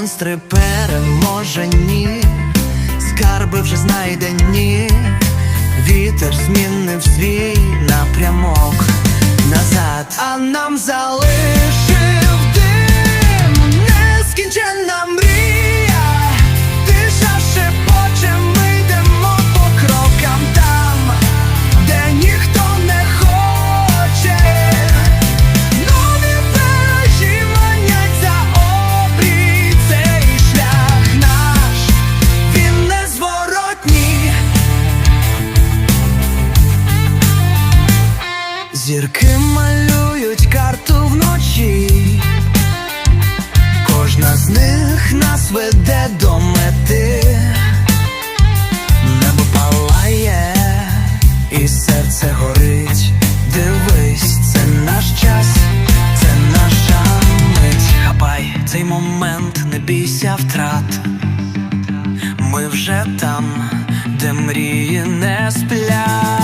монстри переможені, скарби вже знайдені, вітер змінив свій напрямок назад, а нам залишив Зірки малюють карту вночі, кожна з них нас веде до мети, небо палає, і серце горить. Дивись, це наш час, це наша мить. Хапай цей момент, не бійся втрат. Ми вже там, де мрії не сплять.